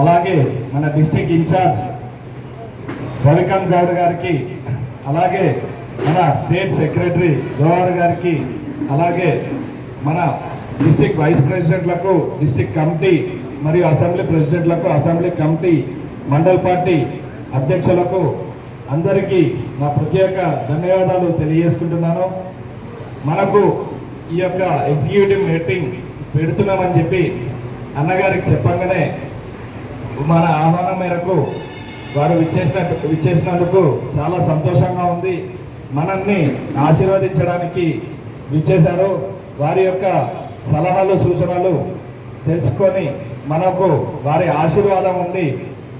అలాగే మన district incharge Ravikanth Goud గారికి అలాగే మన స్టేట్ సెక్రటరీ జవహర్ గారికి అలాగే మన డిస్టిక్ వైస్ ప్రెసిడెంట్లకు డిస్టిక్ కమిటీ మరియు అసెంబ్లీ ప్రెసిడెంట్లకు అసెంబ్లీ కమిటీ మండల్ పార్టీ అధ్యక్షులకు అందరికీ నా ప్రత్యేక ధన్యవాదాలు తెలియజేసుకుంటున్నాను. మనకు ఈ యొక్క ఎగ్జిక్యూటివ్ మీటింగ్ పెడుతున్నామని చెప్పి అన్నగారికి చెప్పంగానే మన ఆహ్వానం మేరకు వారు విచ్చేసిన విచ్చేసినందుకు చాలా సంతోషంగా ఉంది. మనల్ని ఆశీర్వదించడానికి విచ్చేశారు. వారి యొక్క సలహాలు సూచనలు తెలుసుకొని మనకు వారి ఆశీర్వాదం ఉండి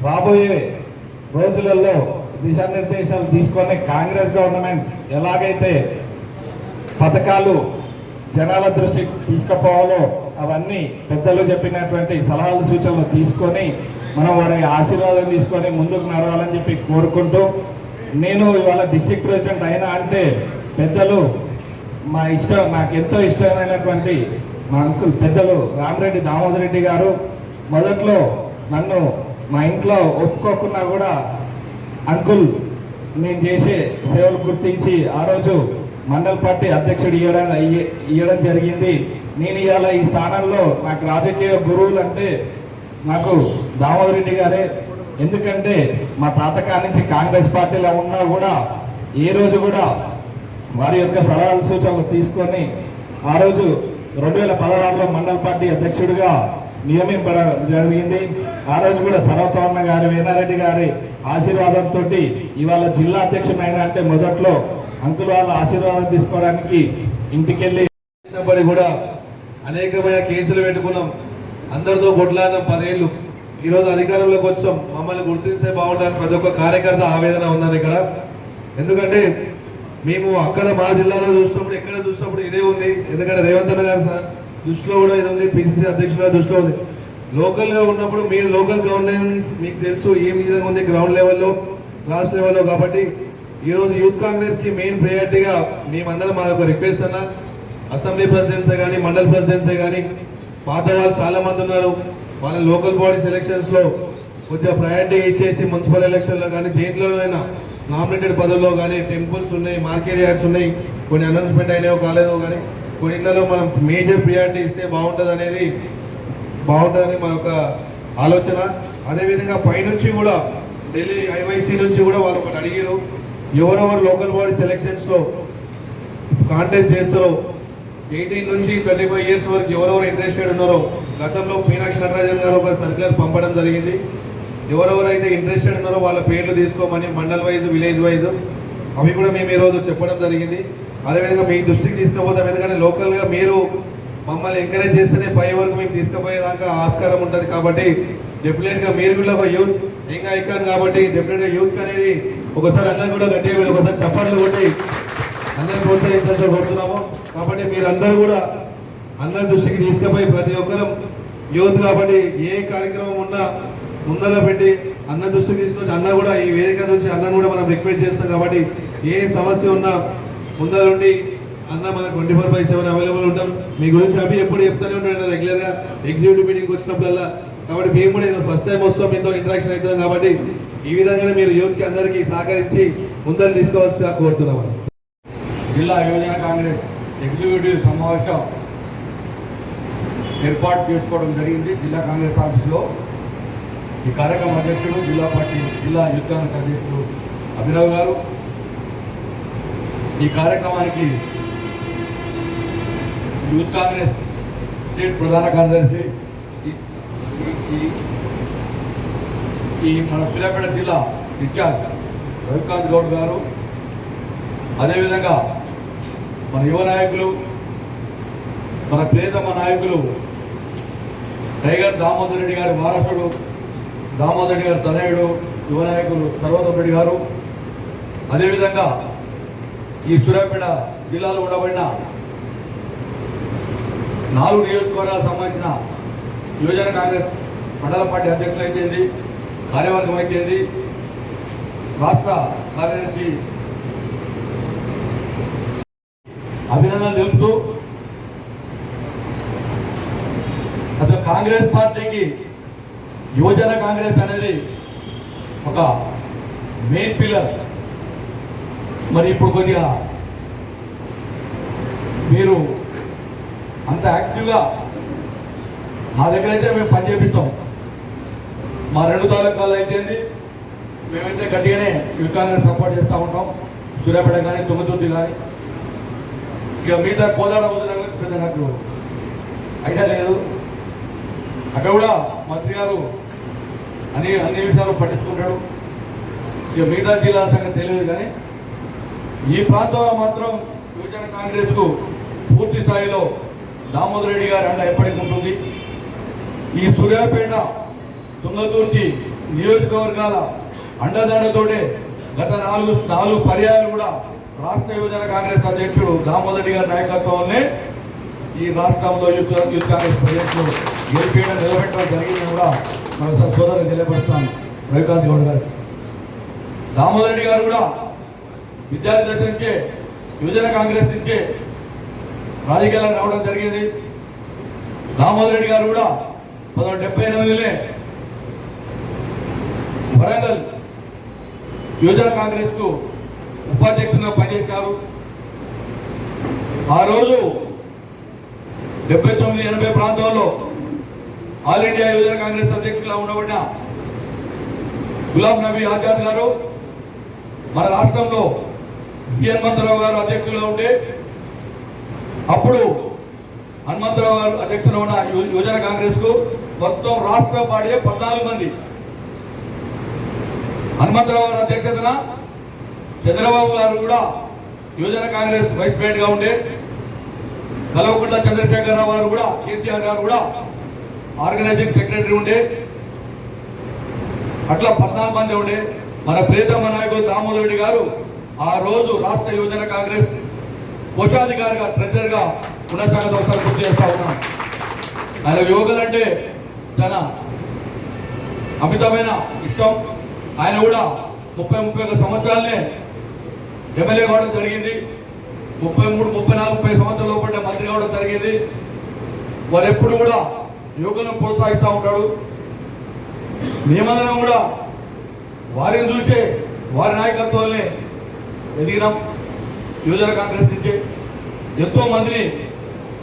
రాబోయే రోజులలో దిశానిర్దేశాలు తీసుకొని కాంగ్రెస్ గవర్నమెంట్ ఎలాగైతే పథకాలు జనాల దృష్టికి తీసుకుపోవాలో అవన్నీ పెద్దలు చెప్పినటువంటి సలహాలు సూచనలు తీసుకొని మనం వారి ఆశీర్వాదం తీసుకొని ముందుకు నడవాలని చెప్పి కోరుకుంటూ నేను ఇవాళ డిస్టిక్ ప్రెసిడెంట్ అయినా అంటే పెద్దలు మా ఇష్టం నాకు ఎంతో ఇష్టమైనటువంటి మా అంకుల్ పెద్దలు రామరెడ్డి దామోదర్ రెడ్డి గారు. మొదట్లో నన్ను మా ఇంట్లో ఒప్పుకోకున్నా కూడా అంకుల్ నేను చేసే సేవలు గుర్తించి ఆ రోజు మండల్ పార్టీ అధ్యక్షుడు ఇవ్వడం ఇయ్య- ఇవ్వడం జరిగింది. నేను ఇవాళ ఈ స్థానంలో నాకు రాజకీయ గురువులు అంటే నాకు దామోదర్ రెడ్డి గారే ఎందుకంటే మా తాతకా నుంచి కాంగ్రెస్ పార్టీలో ఉన్నా కూడా ఏ రోజు కూడా వారి యొక్క సలహాలు సూచనలు తీసుకొని ఆ రోజు రెండు వేల పదహారులో మండల పార్టీ అధ్యక్షుడిగా నియమింపడం జరిగింది. ఆ రోజు కూడా సర్వతవర్ణ గారి వీణారెడ్డి గారి ఆశీర్వాదంతో ఇవాళ జిల్లా అధ్యక్షుడు అయినా అంటే మొదట్లో అంకుల్ వాళ్ళ ఆశీర్వాదం తీసుకోవడానికి ఇంటికెళ్ళి కూడా అనేకమైన కేసులు పెట్టుకున్నాం. అందరితో కొట్లాడిన పదేళ్ళు. ఈరోజు అధికారంలోకి వచ్చాం. మమ్మల్ని గుర్తిస్తే బాగుంటారని ప్రతి ఒక్క కార్యకర్త ఆవేదన ఉన్నారు ఇక్కడ. ఎందుకంటే మేము అక్కడ మా జిల్లాలో చూసినప్పుడు ఎక్కడ చూసినప్పుడు ఇదే ఉంది. ఎందుకంటే రేవంత్ అన్న గారు దృష్టిలో కూడా ఇది ఉంది. పిసిసి అధ్యక్షుల దృష్టిలో ఉంది. లోకల్గా ఉన్నప్పుడు మీరు లోకల్ గవర్నెన్స్ మీకు తెలుసు ఏం విధంగా ఉంది గ్రౌండ్ లెవెల్లో క్లాస్ లెవెల్లో కాబట్టి ఈరోజు యూత్ కాంగ్రెస్కి మెయిన్ ప్రయారిటీగా మేమందరం మా యొక్క రిక్వెస్ట్ అన్న. అసెంబ్లీ ప్రెసిడెంట్సే కానీ మండల్ ప్రెసిడెంట్సే కానీ పాత వాళ్ళు చాలామంది ఉన్నారు. వాళ్ళ లోకల్ బాడీస్ ఎలక్షన్స్లో కొద్దిగా ప్రయారిటీ ఇచ్చేసి మున్సిపల్ ఎలక్షన్లో కానీ దేంట్లోనైనా నామినేటెడ్ పదవుల్లో కానీ టెంపుల్స్ ఉన్నాయి మార్కెట్ యార్డ్స్ ఉన్నాయి కొన్ని అనౌన్స్మెంట్ అయినాయో కాలేదో కానీ కొన్నిట్లలో మనం మేజర్ ప్రియారిటీ ఇస్తే బాగుంటుంది అనేది బాగుంటుందని మా యొక్క ఆలోచన. అదేవిధంగా పైనుంచి కూడా ఢిల్లీ ఐవైసీ నుంచి కూడా వాళ్ళు ఒకటి అడిగారు ఎవరెవరు లోకల్ బాడీ సెలెక్షన్స్లో కాంటాక్ట్ చేస్తారో ఎయిటీన్ నుంచి ట్వంటీ ఫైవ్ ఇయర్స్ వరకు ఎవరెవరు ఇంట్రెస్టెడ్ ఉన్నారో గతంలో మీనాక్షి నటరాజన్ గారు ఒక సర్క్యులర్ పంపడం జరిగింది. ఎవరెవరైతే ఇంట్రెస్టెడ్ ఉన్నారో వాళ్ళ పేర్లు తీసుకోమని మండల్ వైజ్ విలేజ్ వైజ్ అవి కూడా మేము ఈరోజు చెప్పడం జరిగింది. అదేవిధంగా మీ దృష్టికి తీసుకుపోతాం. ఎందుకంటే లోకల్గా మీరు మమ్మల్ని ఎంకరేజ్ చేస్తేనే పై వరకు మేము తీసుకుపోయేదాకా ఆస్కారం ఉంటుంది కాబట్టి డెఫినెట్గా మీరు కూడా ఒక యూత్ ఇంకా ఐకాన్ కాబట్టి డెఫినెట్గా యూత్ అనేది ఒకసారి అందరం కూడా గట్టిగా ఒకసారి చప్పట్లు కొట్టి అందరిని ప్రోత్సహించాలని కోరుతున్నాము. కాబట్టి మీరందరూ కూడా అన్న దృష్టికి తీసుకుపోయి ప్రతి ఒక్కరం యూత్ కాబట్టి ఏ కార్యక్రమం ఉన్నా ముందర పెట్టి అన్న దృష్టికి తీసుకొచ్చి అన్న కూడా ఈ వేదిక నుంచి అన్న కూడా మనం రిక్వెస్ట్ చేస్తాం కాబట్టి ఏ సమస్య ఉన్నా ముందర ఉండి అన్న మన twenty four by seven available ఉంటాం. మీ గురించి అవి ఎప్పుడు చెప్తూనే ఉంటాడు రెగ్యులర్గా ఎగ్జిక్యూటివ్ మీటింగ్ వచ్చినప్పుడల్లా. కాబట్టి మేము కూడా ఫస్ట్ టైం వస్తాం మీతో ఇంటరాక్షన్ అవుతున్నాం కాబట్టి ఈ విధంగానే మీరు యూత్కి అందరికీ సహకరించి ముందర తీసుకోవాల్సి కోరుతున్నాం. జిల్లా యువజన కాంగ్రెస్ ఎగ్జిక్యూటివ్ సమావేశం ఏర్పాటు చేసుకోవడం జరిగింది జిల్లా కాంగ్రెస్ ఆఫీసులో. ఈ కార్యక్రమ అధ్యక్షుడు జిల్లా పార్టీ జిల్లా యూత్ కాంగ్రెస్ అధ్యక్షుడు అభినవ్ గారు. ఈ కార్యక్రమానికి యూత్ కాంగ్రెస్ స్టేట్ ప్రధాన కార్యదర్శి ఈ- ఈ- ఈ మన సూర్యాపేట జిల్లా ఇన్ఛార్జ్ రవికాంత్ గౌడ్ గారు. అదేవిధంగా మన యువ నాయకులు మన ప్రియతమ నాయకులు టైగర్ దామోదర్ రెడ్డి గారి వారసుడు దామోదర్ రెడ్డి గారి తనయుడు యువ నాయకులు సర్వోత్తమ రెడ్డి గారు. అదేవిధంగా ఈ సూర్యాపేట జిల్లాలో ఉండబడిన నాలుగు నియోజకవర్గాలకు సంబంధించిన యువజన కాంగ్రెస్ మండల పార్టీ అధ్యక్షులు అయితేంది కార్యవర్గం అయితేంది రాష్ట్ర కార్యదర్శి అభినందనలు తెలుపుతూ అసలు కాంగ్రెస్ పార్టీకి యువజన కాంగ్రెస్ అనేది ఒక మెయిన్ పిల్లర్ మరి ఇప్పుడు కొద్దిగా మీరు అంత యాక్టివ్గా మా దగ్గర అయితే మేము పని చేపిస్తాం. మా రెండు తాలూకాలు అయితే మేమైతే గట్టిగానే యువ కాంగ్రెస్ సపోర్ట్ చేస్తూ ఉంటాం. సూర్యాపేట కానీ తుంగతుర్తి కానీ ఇక మిగతా కోదాడ వదిలిన పెద్ద నాకు. ఐడియా లేదు. అక్కడ కూడా మంత్రి గారు అన్ని అన్ని విషయాలు పట్టించుకుంటాడు. ఇక మిగతా జిల్లా సంగతి తెలియదు కానీ ఈ ప్రాంతంలో మాత్రం యువజన కాంగ్రెస్కు పూర్తి స్థాయిలో దామోదర్ రెడ్డి గారి అండ ఎప్పటికీ ఉంటుంది ఈ సూర్యాపేట తుంగతుర్తి నియోజకవర్గాల అండదండతోటే గత నాలుగు నాలుగు పర్యాయాలు కూడా రాష్ట్ర యువజన కాంగ్రెస్ అధ్యక్షుడు దామోదర్ గారి నాయకత్వంలోనే ఈ రాష్ట్రంలో యూత్ యూత్ కాంగ్రెస్ ప్రజలు గెలిపేయడం నిలబెట్టడం జరిగిందని కూడా మన సోదరులు తెలియపరుస్తాను. రవికాంత్ గౌడ్ గారు. దామోదర్ రెడ్డి గారు కూడా విద్యార్థి దశ నుంచే యువజన కాంగ్రెస్ నుంచే రాజకీయాలకు రావడం జరిగింది. దామోదర్ రెడ్డి గారు కూడా పదహారు డెబ్బై ఎనిమిదిలే వరంగల్ యువజన కాంగ్రెస్ ఉపాధ్యక్షుడిగా పనిచేశారు. ఆ రోజు డెబ్బై తొమ్మిది ఎనభై ప్రాంతంలో ఆల్ ఇండియా యువజన కాంగ్రెస్ అధ్యక్షులుగా ఉండబడిన గులాం నబీ ఆజాద్ గారు మన రాష్ట్రంలో బి హనుమంతరావు గారు అధ్యక్షులుగా ఉండే అప్పుడు హనుమంతరావు గారు అధ్యక్షులు ఉన్న యువజన కాంగ్రెస్కు మొత్తం రాష్ట్ర పాడే పద్నాలుగు మంది. హనుమంతరావు గారు అధ్యక్షతన చంద్రబాబు గారు కూడా యువజన కాంగ్రెస్ వైస్ ప్రెసిడెంట్గా ఉండే. కలవకుంట్ల చంద్రశేఖరరావు గారు కూడా కేసీఆర్ గారు కూడా ఆర్గనైజింగ్ సెక్రటరీ ఉండే. అట్లా పద్నాలుగు మంది ఉండే. మన ప్రియతమ నాయకుడు దామోదర్ రెడ్డి గారు ఆ రోజు రాష్ట్ర యువజన కాంగ్రెస్ కోశాధికారిగా ట్రెజరర్గా కొనసాగడం ఒకసారి గుర్తు చేస్తా ఉన్నాం. ఆయన యువకులంటే చాలా అమితమైన ఇష్టం. ఆయన కూడా ముప్పై ముప్పై ఒక సంవత్సరాలనే ఎమ్మెల్యే కావడం జరిగింది. ముప్పై మూడు ముప్పై నాలుగు ముప్పై సంవత్సరాల లోపల మంత్రి కావడం జరిగింది. వారు ఎప్పుడు కూడా యువకులను ప్రోత్సహిస్తూ ఉంటాడు మేమందరం కూడా వారిని చూసే వారి నాయకత్వాన్ని ఎదిగినాం. యువజన కాంగ్రెస్ నుంచి ఎంతో మందిని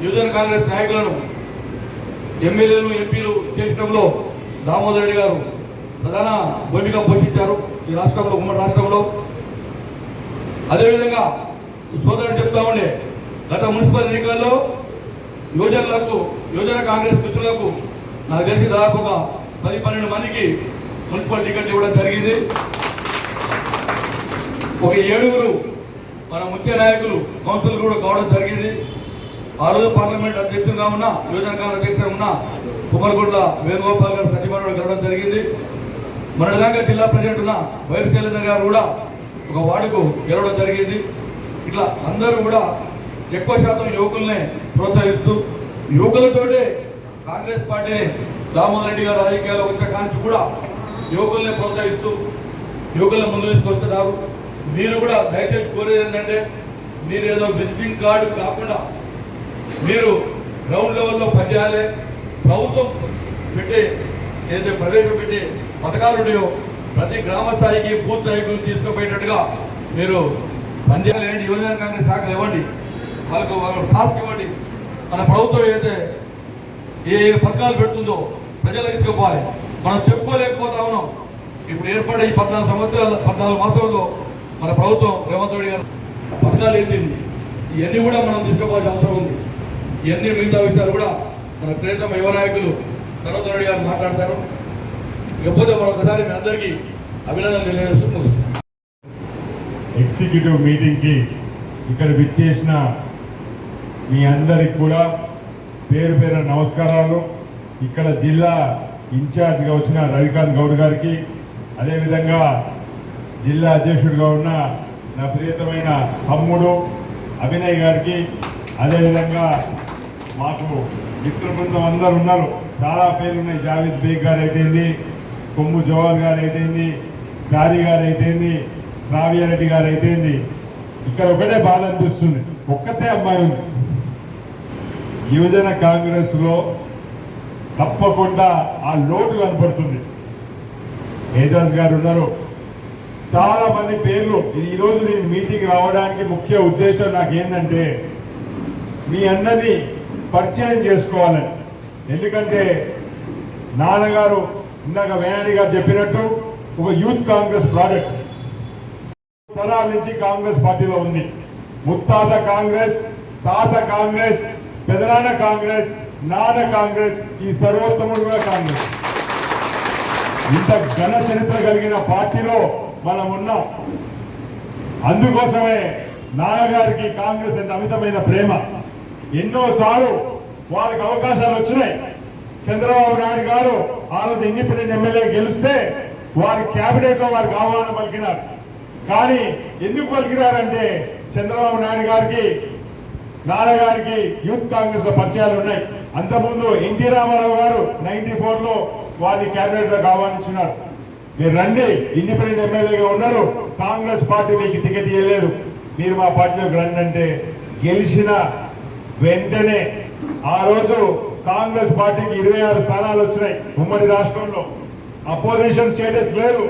యువజన కాంగ్రెస్ నాయకులను ఎమ్మెల్యేలు ఎంపీలు చేసడంలో దామోదర్ రెడ్డి గారు ప్రధాన భూమిక పోషించారు ఈ రాష్ట్రంలో ఉమ్మడి రాష్ట్రంలో. అదేవిధంగా సోదరుడు చెప్తా ఉండే గత మున్సిపల్ ఎన్నికల్లో యువజనులకు యువజన కాంగ్రెస్ మిత్రులకు నాకు తెలిసి దాదాపు ఒక పది పన్నెండు మందికి మున్సిపల్ టికెట్ ఇవ్వడం జరిగింది. ఒక ఏడుగురు మన ముఖ్య నాయకులు కౌన్సిల్ కూడా కావడం జరిగింది. ఆ రోజు పార్లమెంట్ అధ్యక్షుడుగా ఉన్న యువజన కాంగ్రెస్ అధ్యక్షుడు ఉన్న కుమర్గుడ్ల వేణుగోపాల్ గారు సత్యమరణం గెలవడం జరిగింది. మొన్నటిదాకా జిల్లా ప్రెసిడెంట్ ఉన్న వైఎస్ శైలేంద్ర గారు కూడా ఒక వార్డుకు గెలవడం జరిగింది. ఇట్లా అందరూ కూడా ఎక్కువ శాతం యువకుల్నే ప్రోత్సహిస్తూ యువకులతోటే కాంగ్రెస్ పార్టీని దామోదర్ రెడ్డి గారు రాజకీయాలు వచ్చిన కాంచి కూడా యువకుల్ని ప్రోత్సహిస్తూ యువకులను ముందు తీసుకొస్తున్నారు. మీరు కూడా దయచేసి కోరేది ఏంటంటే మీరు ఏదో విజిటింగ్ కార్డు కాకుండా మీరు గ్రౌండ్ లెవెల్లో పనిచేయాలి ప్రభుత్వం పెట్టే ఏదైతే ప్రవేశపెట్టే పథకాలు ఉన్నాయో ప్రతి గ్రామ స్థాయికి బూత్ స్థాయికి తీసుకుపోయేటట్టుగా మీరు పనిచేయాలి యువజన కాంగ్రెస్ శాఖలు ఇవ్వండి. వాళ్ళకు వాళ్ళ టాస్క్ ఇవ్వండి. మన ప్రభుత్వం ఏదైతే ఏ ఏ పథకాలు పెడుతుందో ప్రజలు తీసుకుపోవాలి. మనం చెప్పుకోలేకపోతా ఉన్నాం. ఇప్పుడు ఏర్పడే ఈ పద్నాలుగు సంవత్సరాల పద్నాలుగు మాసాల్లో మన ప్రభుత్వం రేవంత్ రెడ్డి గారు పథకాలు ఇచ్చింది. ఇవన్నీ కూడా మనం తీసుకోవాల్సిన అవసరం ఉంది. ఇవన్నీ మిగతా విషయాలు కూడా మన ప్రియతమ యువ నాయకులు సరోజ్ రెడ్డి గారు మాట్లాడతారు. ఇకపోతే మరొకసారి మీ అందరికీ అభినందనలు తెలియజేస్తూ ఎగ్జిక్యూటివ్ మీటింగ్కి ఇక్కడ విచ్చేసిన మీ అందరికి కూడా పేరు పేరు నమస్కారాలు. ఇక్కడ జిల్లా ఇన్ఛార్జ్గా వచ్చిన రవికాంత్ గౌడ్ గారికి అదేవిధంగా జిల్లా అధ్యక్షుడిగా ఉన్న నా ప్రియతమైన తమ్ముడు అభినయ్ గారికి అదేవిధంగా మాకు మిత్ర బృందం అందరు ఉన్నారు. చాలా పేరున్నాయి జావేద్ బేగ్ గారు అయితేంది కొమ్ము జవాద్ గారు అయితేంది చారి గారు అయితేంది శ్రావ్యారెడ్డి గారు అయితేంది ఇక్కడ ఒకటే బాధ అనిపిస్తుంది. ఒక్కతే అమ్మాయి ఉంది. యువజన కాంగ్రెస్లో తప్పకుండా ఆ లోటు కనపడుతుంది. ఏజాజ్ గారు ఉన్నారు. చాలా మంది పేర్లు. ఈరోజు నేను మీటింగ్ రావడానికి ముఖ్య ఉద్దేశం నాకేంటంటే మీ అన్నది పరిచయం చేసుకోవాలని. ఎందుకంటే నాన్నగారు ఇందాక వేనాడి గారు చెప్పినట్టు ఒక యూత్ కాంగ్రెస్ ప్రాజెక్ట్. తరాల నుంచి కాంగ్రెస్ పార్టీలో ఉంది. ముత్తాత కాంగ్రెస్ తాత కాంగ్రెస్ పెదనాన్న కాంగ్రెస్ నాన్న కాంగ్రెస్ ఈ సర్వోత్తముడు కూడా కాంగ్రెస్. ఇంత ఘన చరిత్ర కలిగిన పార్టీలో మనం ఉన్నాం. అందుకోసమే నాన్నగారికి కాంగ్రెస్ అంటే అమితమైన ప్రేమ. ఎన్నోసార్లు వారికి అవకాశాలు వచ్చినాయి. చంద్రబాబు నాయుడు గారు ఆ రోజు ఇండిపెండెంట్ ఎమ్మెల్యే గెలిస్తే వారి క్యాబినెట్లో వారికి ఆహ్వానం పలికినారు. కానీ ఎందుకు పలికినారంటే చంద్రబాబు నాయుడు గారికి నాన్నగారికి యూత్ కాంగ్రెస్లో పరిచయాలు ఉన్నాయి. అంతకుముందు ఎన్టీ రామారావు గారు నైన్టీ ఫోర్లో వారిని క్యాబినెట్లోకి ఆహ్వానించినారు మీరు రండి ఇండిపెండెంట్ ఎమ్మెల్యేగా ఉన్నారు. కాంగ్రెస్ పార్టీ మీకు టికెట్ ఇవ్వలేదు మీరు మా పార్టీలోకి రండి అంటే గెలిచిన వెంటనే ఆ రోజు కాంగ్రెస్ పార్టీకి ఇరవై ఆరు స్థానాలు వచ్చినాయి ఉమ్మడి రాష్ట్రంలో. అపోజిషన్ స్టేటస్ లేదు.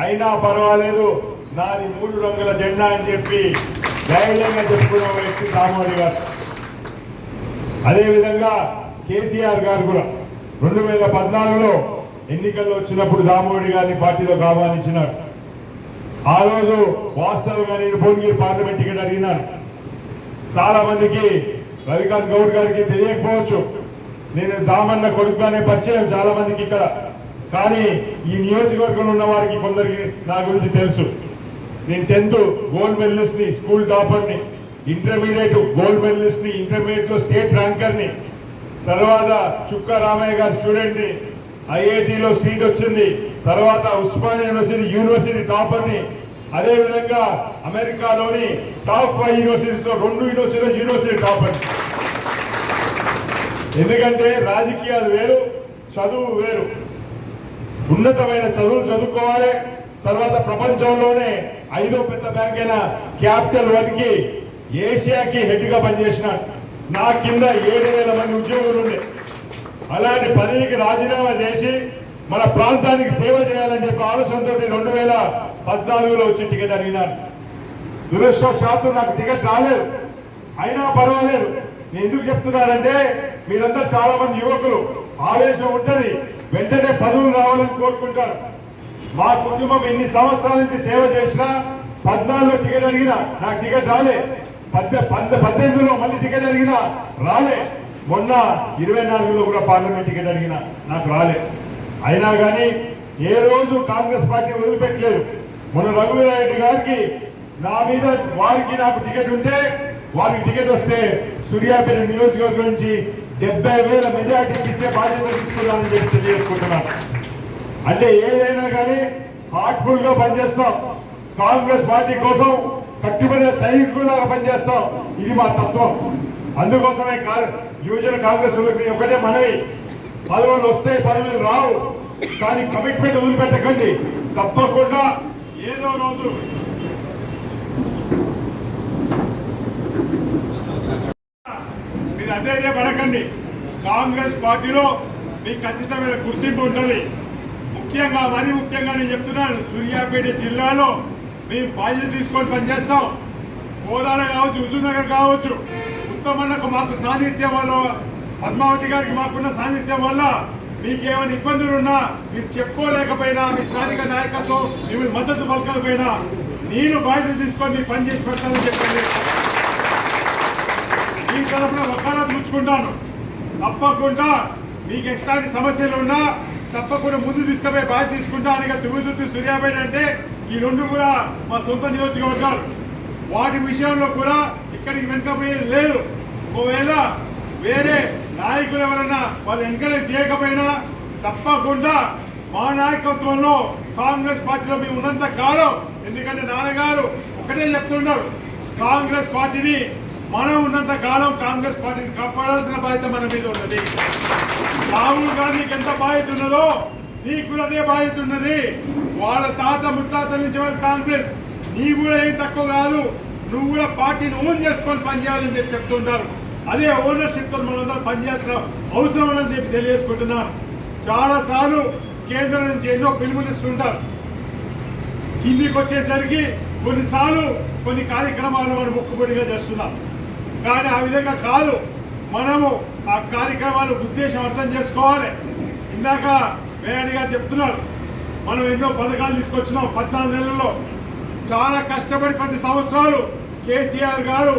అయినా పర్వాలేదు. నాది మూడు రంగుల జెండా అని చెప్పి ధైర్యంగా చెప్పుకున్న వ్యక్తి రామోడి గారు. అదేవిధంగా కేసీఆర్ గారు కూడా రెండు వేల పద్నాలుగులో ఎన్నికల్లో వచ్చినప్పుడు దామోడి గారిని పార్టీలోకి ఆహ్వానించినారు. ఆ రోజు వాస్తవంగా నేను భువనగిరి పార్లమెంట్ టికెట్ అడిగినాను. చాలా మందికి రవికాంత్ గౌడ్ గారికి తెలియకపోవచ్చు. నేను దామన్న కొడుకుగానే పరిచయం చాలా మందికి ఇక్కడ. కానీ ఈ నియోజకవర్గంలో ఉన్న వారికి కొందరికి నా గురించి తెలుసు. నేను టెన్త్ గోల్డ్ మెడలిస్ట్ని స్కూల్ టాపర్ని ఇంటర్మీడియట్ గోల్డ్ మెడలిస్ట్ని ఇంటర్మీడియట్లో స్టేట్ ర్యాంకర్ని తర్వాత చుక్క రామయ్య గారి స్టూడెంట్ని ఐఐటిలో సీట్ వచ్చింది. తర్వాత ఉస్మానియా యూనివర్సిటీ యూనివర్సిటీ టాపర్ని అదే విధంగా అమెరికాలోని టాప్ ఫైవ్ యూనివర్సిటీస్లో రెండు యూనివర్సిటీలో యూనివర్సిటీ టాపర్ ఎందుకంటే రాజకీయాలు వేరు చదువు వేరు. ఉన్నతమైన చదువు చదువుకోవాలి. తర్వాత ప్రపంచంలోనే ఐదో పెద్ద బ్యాంక్ అయిన క్యాపిటల్ వన్కి ఏషియాకి హెడ్గా పనిచేసినాడు నా కింద ఏడు వేల మంది ఉద్యోగులు ఉండే. అలాంటి పనికి రాజీనామా చేసి మన ప్రాంతానికి సేవ చేయాలని చెప్పి ఆలోచనతో రెండు వేల పద్నాలుగులో వచ్చి టికెట్ అడిగినాను. దురదృష్టవశాత్తు నాకు టికెట్ రాలేదు. అయినా పర్వాలేదు. నేను ఎందుకు చెప్తున్నానంటే మీరంతా చాలా మంది యువకులు ఆవేశం ఉంటుంది. వెంటనే పదవులు రావాలని కోరుకుంటారు. మా కుటుంబం ఎన్ని సంవత్సరాల నుంచి సేవ చేసినా పద్నాలుగులో టికెట్ అడిగినా నాకు టికెట్ రాలే. పద్దె పద్దె పద్దెనిమిదిలో మళ్ళీ టికెట్ అడిగినా రాలే. మొన్న ఇరవై నాలుగులో కూడా పార్లమెంట్ టికెట్ అడిగినా నాకు రాలే. అయినా కానీ ఏ రోజు కాంగ్రెస్ పార్టీ వదిలిపెట్టలేదు. మొన్న రఘువీరారెడ్డి గారికి నా మీద వారికి నాకు టికెట్ ఉంటే వారికి టికెట్ వస్తే సూర్యాపేట నియోజకవర్గం నుంచి డెబ్బై వేల మెజార్టీకి ఇచ్చే బాధ్యత తీసుకున్నానని చెప్పి తెలియజేసుకుంటున్నాను. అంటే ఏదైనా కానీ హార్ట్ఫుల్గా పనిచేస్తాం. కాంగ్రెస్ పార్టీ కోసం కట్టుబడిన సైనికులాగా పనిచేస్తాం. ఇది మా తత్వం. అందుకోసమే కా- యువజన కాంగ్రెస్ ఒకటే మనవి. పదవులు వస్తే పదవులు రావు. కానీ కమిట్మెంట్ వదిలిపెట్టకండి. తప్పకుండా ఏదో రోజు మీరు పడకండి. కాంగ్రెస్ పార్టీలో మీకు ఖచ్చితమైన గుర్తింపు ఉంటుంది. ముఖ్యంగా మరీ ముఖ్యంగా నేను చెప్తున్నాను సూర్యాపేట జిల్లాలో మేము బాధ్యత తీసుకొని పనిచేస్తాం. కోదాడ కావచ్చు హుజూర్నగర్ కావచ్చు ఉత్తమన్నకు మాకు సాన్నిధ్యం వల్ల పద్మావతి గారికి మాకున్న సాన్నిధ్యం వల్ల మీకు ఏమైనా ఇబ్బందులు ఉన్నా మీరు చెప్పుకోలేకపోయినా మీ స్థానిక నాయకత్వం మీ మద్దతు పలకకపోయినా నేను బాధ్యత తీసుకొని మీకు పని పెడతానని చెప్పండి. మీ తరఫున వకాలత్ పుచ్చుకుంటాను తప్పకుండా మీకు ఎట్లాంటి సమస్యలు ఉన్నా తప్పకుండా ముందు తీసుకుపోయి బాధ్యత తీసుకుంటాను ఇక తుగుతుర్తి సూర్యాపేట అంటే ఈ రెండు కూడా మా సొంత నియోజకవర్గాలు. వాటి విషయంలో కూడా ఇక్కడికి వెనుకపోయేది లేదు. ఒకవేళ వేరే నాయకులు ఎవరైనా వాళ్ళు ఎంకరేజ్ చేయకపోయినా తప్పకుండా మా నాయకత్వంలో కాంగ్రెస్ పార్టీలో మేము ఉన్నంత కాలం ఎందుకంటే నాన్నగారు ఒకటే చెప్తున్నారు కాంగ్రెస్ పార్టీని మనం ఉన్నంత కాలం కాంగ్రెస్ పార్టీని కాపాడాల్సిన బాధ్యత మన మీద ఉన్నది. రాహుల్ గాంధీకి ఎంత బాధ్యత ఉన్నదో నీకు కూడా అదే బాధ్యత ఉన్నది. వాళ్ళ తాత ముత్తాతల నుంచి కాంగ్రెస్? నీ కూడా ఏం తక్కువ కాదు. నువ్వు కూడా పార్టీని ఓన్ చేసుకొని పనిచేయాలని చెప్పి చెప్తుంటారు. అదే ఓనర్షిప్తో మనందరం పనిచేసిన అవసరం అని చెప్పి తెలియజేసుకుంటున్నాను చాలాసార్లు కేంద్రం నుంచి ఎన్నో పిలుపులు ఇస్తుంటారు. కిందికి వచ్చేసరికి కొన్నిసార్లు కొన్ని కార్యక్రమాలు మనం మొక్కుబడిగా చేస్తున్నాం. కానీ ఆ విధంగా కాదు. మనము ఆ కార్యక్రమాల ఉద్దేశం అర్థం చేసుకోవాలి. ఇందాక వేణి గారు చెప్తున్నారు మనం ఎన్నో పథకాలు తీసుకొచ్చినాం పద్నాలుగు నెలల్లో. చాలా కష్టపడి పది సంవత్సరాలు కేసీఆర్ గారు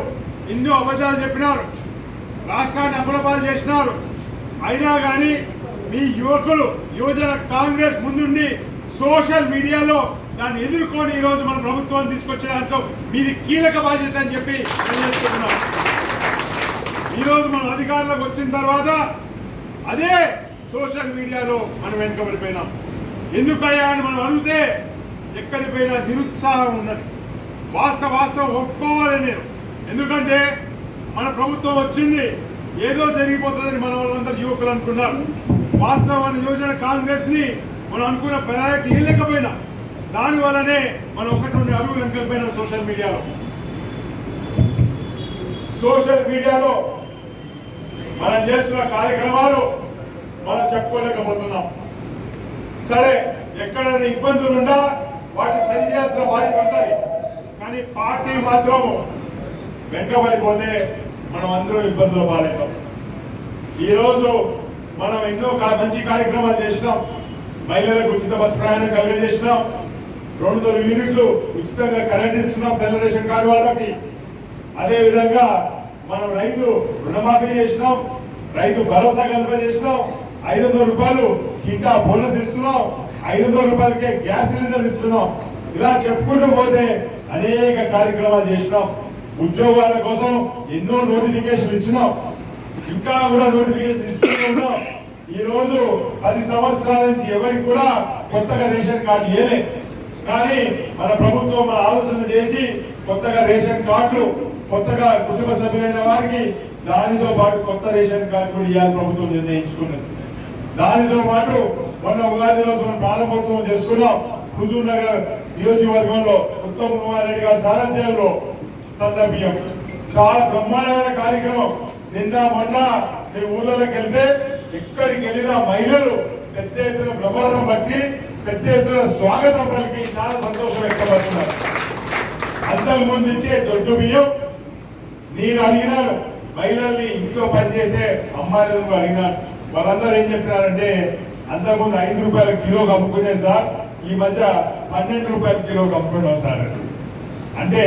ఎన్నో అబద్ధాలు చెప్పినారు రాష్ట్రాన్ని అమలపాలు చేసినారు. అయినా కానీ మీ యువకులు యువజన కాంగ్రెస్ ముందుండి సోషల్ మీడియాలో దాన్ని ఎదుర్కొని ఈరోజు మన ప్రభుత్వాన్ని తీసుకొచ్చే దాంట్లో మీది కీలక బాధ్యత అని చెప్పి తెలియజేస్తున్నాం ఈరోజు మనం అధికారంలోకి వచ్చిన తర్వాత అదే సోషల్ మీడియాలో మనం వెనుకబడిపోయినాం. ఎందుకయ్యా అని మనం అడిగితే ఎక్కడిపోయినా నిరుత్సాహం ఉన్నది. వాస్తవ వాస్తవం ఒప్పుకోవాలి నేను. ఎందుకంటే మన ప్రభుత్వం వచ్చింది ఏదో జరిగిపోతుందని మన వాళ్ళందరూ యువకులు అనుకున్నారు. వాస్తవాన్ని యోజన కాంగ్రెస్ని మనం అనుకున్న ప్రయారిటీ ఇవ్వలేకపోయినా. దాని వల్లనే మనం ఒకటి నుండి అడుగులు వెనుకపోయినాం సోషల్ మీడియాలో. సోషల్ మీడియాలో మనం చేస్తున్న కార్యక్రమాలు మనం చెప్పుకోలేకపోతున్నాం. సరే ఎక్కడైనా ఇబ్బందులు ఉన్నా వాటిని సరి చేయాల్సిన బాధ్యత ఉంటుంది. కానీ పార్టీ మాత్రం వెంకబడిపోతే మనం అందరూ ఇబ్బందులు పాలవుతాం. ఈరోజు మనం ఎన్నో కా- మంచి కార్యక్రమాలు చేసినాం. మహిళలకు ఉచిత బస్సు ప్రయాణం కలిగజేసినాం. రెండు వందల యూనిట్లు ఉచితంగా కరెంట్ ఇస్తున్నాం తెల్ల రేషన్ కార్డు వాళ్ళకి. అదేవిధంగా మనం రైతు రుణమాఫీ చేసినాం రైతు భరోసా కల్పజేసినాం ఐదు వందల రూపాయలు కింటా బోనస్ ఇస్తున్నాం ఐదు వందల రూపాయలకే గ్యాస్ సిలిండర్ ఇస్తున్నాం. ఇలా చెప్పుకుంటూ పోతే అనేక కార్యక్రమాలు చేసినాం. ఉద్యోగాల కోసం ఎన్నో నోటిఫికేషన్ ఇచ్చినాం. ఇంకా కూడా నోటిఫికేషన్ ఇస్తూనే ఉన్నాం. ఈ రోజు పది సంవత్సరాల నుంచి ఎవరికి కూడా కొత్తగా రేషన్ కార్డు ఇవ్వలేదు కానీ మన ప్రభుత్వం ఆలోచన చేసి కొత్తగా రేషన్ కార్డులు కొత్తగా కుటుంబ సభ్యులైన వారికి దానితో పాటు కొత్త రేషన్ కార్డు కూడా ఇవ్వాలి ప్రభుత్వం నిర్ణయించుకున్నది. దానితో పాటు మొన్న ఉగాది రోజు మనం ప్రారంభోత్సవం చేసుకున్నాం. హుజూర్ నగర్ నియోజకవర్గంలో ఉత్తమ్ కుమార్ రెడ్డి గారి సారథ్యంలో సందర్భం చాలా బ్రహ్మాండమైన కార్యక్రమం. నిన్న మొన్న మీ ఊళ్ళలోకి వెళ్తే ఇక్కడికి వెళ్ళిన మహిళలు పెద్ద ఎత్తున బ్రహ్మాండం బట్టి పెద్ద ఎత్తున స్వాగతం పలికి చాలా సంతోషం వ్యక్తపడుతున్నారు అంతకు ముందు ఇచ్చే దొడ్డు బియ్యం నేను అడిగినాను మహిళల్ని ఇంట్లో పనిచేసే అమ్మాయిలు అడిగినాను వాళ్ళందరూ ఏం చెప్పినారంటే అంతకుముందు ఐదు రూపాయల కిలో కమ్ముకునే సార్ ఈ మధ్య పన్నెండు రూపాయల కిలో కమ్ముకున్నాం సార్ అంటే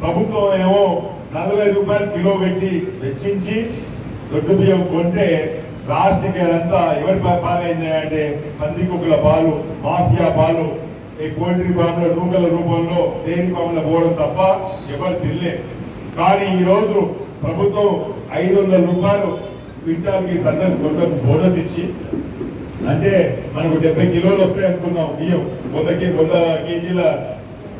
ప్రభుత్వం ఏమో నలభై రూపాయలు కిలో పెట్టి వెచ్చించి దొడ్డు బియ్యం కొంటే లాస్ట్కి అదంతా ఎవరి పా- పాలైంది అంటే పందికొక్కుల పాలు మాఫియా పాలు. ఈ పోల్ట్రీ ఫామ్ల నూకల రూపంలో డైరీ ఫామ్ల పోవడం తప్ప ఎవరు తినలే. కానీ ఈ రోజు ప్రభుత్వం ఐదు వందల రూపాయలు క్వింటాల్కి సన్నని కొండకు బోనస్ ఇచ్చి. అంటే మనకు డెబ్బై కిలోలు వస్తాయి అనుకున్నాం బియ్యం. వంద కే వంద కేజీల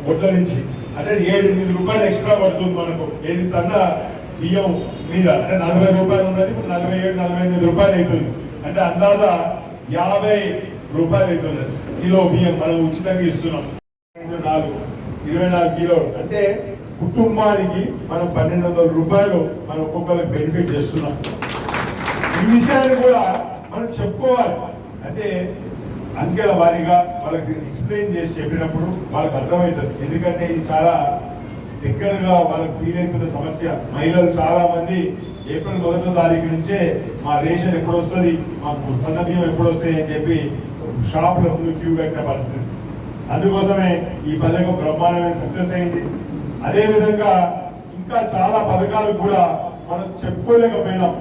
వడ్ల నుంచి. అంటే ఏడు ఎనిమిది రూపాయలు ఎక్స్ట్రా పడుతుంది మనకు. ఏది సన్న బియ్యం మీద అంటే నలభై రూపాయలు ఉన్నది ఇప్పుడు నలభై ఏడు నలభై ఎనిమిది రూపాయలు అవుతుంది. అంటే అందాజ యాభై రూపాయలు అవుతుంది కిలో బియ్యం మనం ఉచితంగా ఇస్తున్నాం. నాలుగు ఇరవై నాలుగు కిలోలు అంటే కుటుంబానికి మనం పన్నెండు వందల రూపాయలు మనం ఒక్కొక్కరికి బెనిఫిట్ చేస్తున్నాం. ఈ విషయాన్ని కూడా మనం చెప్పుకోవాలి. అంటే అంకెల వారీగా వాళ్ళకి ఎక్స్ప్లెయిన్ చేసి చెప్పినప్పుడు వాళ్ళకి అర్థమవుతుంది. ఎందుకంటే ఇది చాలా దగ్గరగా వాళ్ళకి ఫీల్ అవుతున్న సమస్య. మహిళలు చాలా మంది ఏప్రిల్ మొదటి తారీఖు నుంచే మా రేషన్ ఎప్పుడు వస్తుంది? మాకు సన్న బియ్యం ఎప్పుడు వస్తాయి అని చెప్పి షాపుల ముందు క్యూ కట్టిన పరిస్థితి. అందుకోసమే ఈ పథకం బ్రహ్మాండమైన సక్సెస్ అయింది. అదే విధంగా ఇంకా చాలా పథకాలు కూడా మనం చెప్పుకోలేకపోయినాం.